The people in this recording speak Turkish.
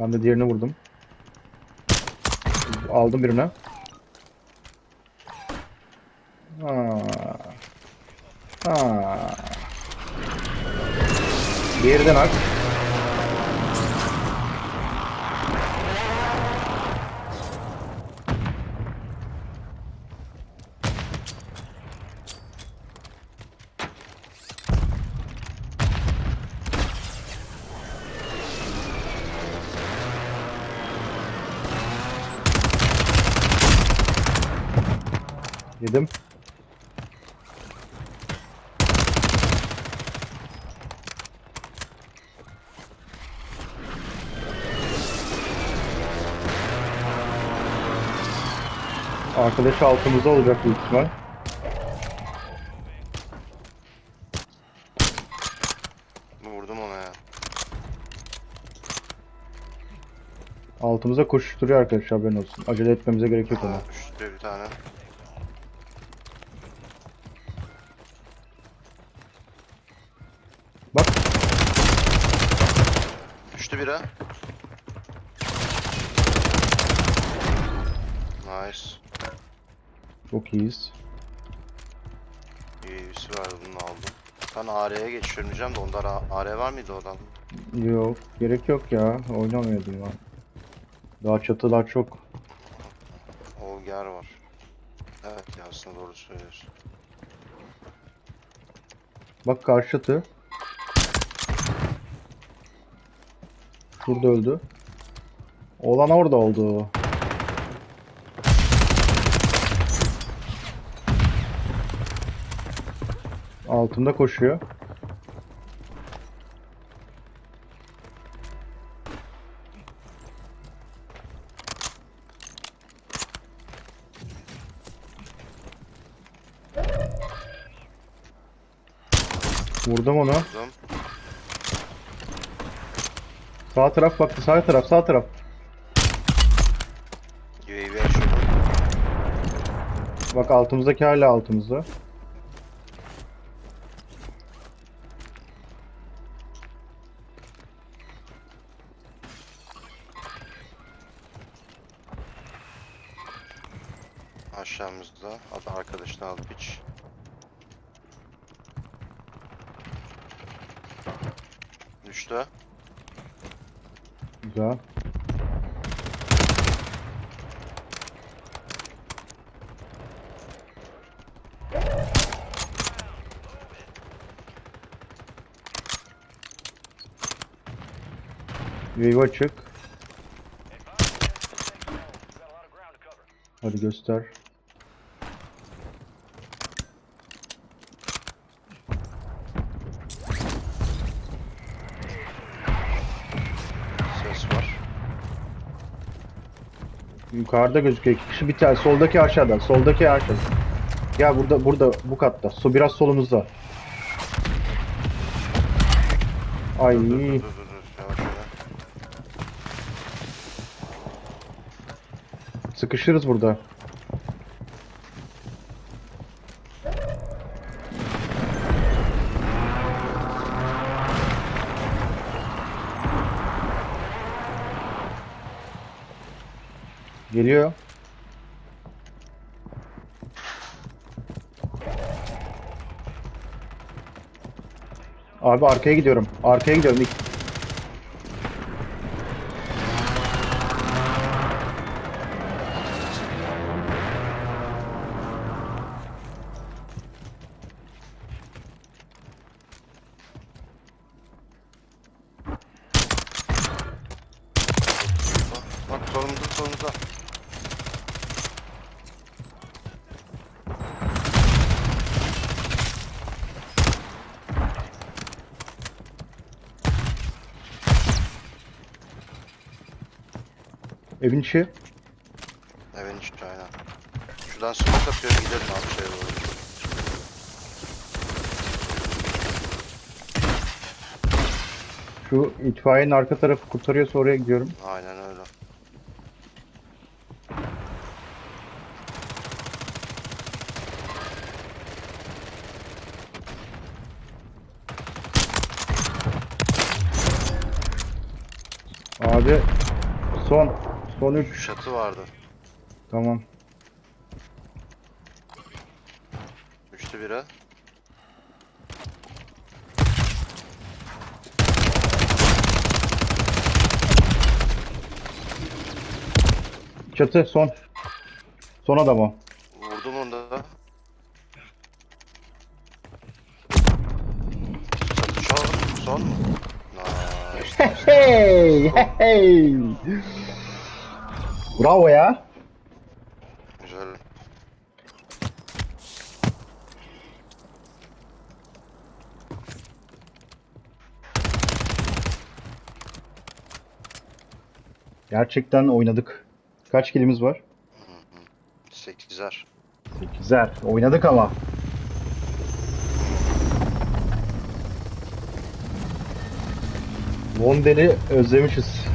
Ben de diğerini vurdum. Aldım birine. Ha. Ha. Diğerden ak. Yedim. Arkadaş altımızda olacak büyük ihtimal. Vurdum ona ya. Altımıza koşturuyor arkadaşlar haberin olsun. Acele etmemize gerek yok ona. Düştü bir tane. Bak Düştü biri. Nice. çok iyiyiz. İyi birisi var bunu aldım. Ben AR'ye geçiyorum diyeceğim de onda AR var mıydı oradan? Yok gerek yok ya. Oynamıyordum ben. Daha çatılar çok. Olger var. Evet ya aslında doğru söylüyorsun. Bak karşı çatı. Şurada öldü. Olan orada oldu. Altında koşuyor. Vurdum onu. Vurdum. Sağ taraf baktı. Sağ taraf, sağ taraf. UAV açıyorum. Bak altımızdaki hala altımızda. Aşağımızda. Hatta arkadaşını alıp hiç. Düştü. Güzel. Wave açık. Hadi göster. Ses var. Yukarıda gözüküyor. İki kişi bir tane. Soldaki aşağıda. Soldaki aşağıda. Ya burada burada bu katta. Su biraz solumuzda. Ay. Dur dur dur dur. dur. Yavaş yavaş. Sıkışırız burada. Geliyor. Abi arkaya gidiyorum. Arkaya gidiyorum. Bak solumuzda solumuzda. Evin içi. Evin içi aynen. Şuradan smoke atıyorum gidelim abi şeye doğru. Şu itfaiyenin arka tarafı kurtarıyorsa oraya gidiyorum. Aynen öyle. Abi Son. Son 3. Çatı vardı. Tamam. Üçlü biri. Çatı son. Son adam o. Vurdum onu da. Çatı son. Son mu? Nice. Hey! Hey! Bravo ya. Güzel. Gerçekten oynadık. Kaç kilimiz var? Sekizler. Güzel. Oynadık ama. Vondel'i özlemişiz.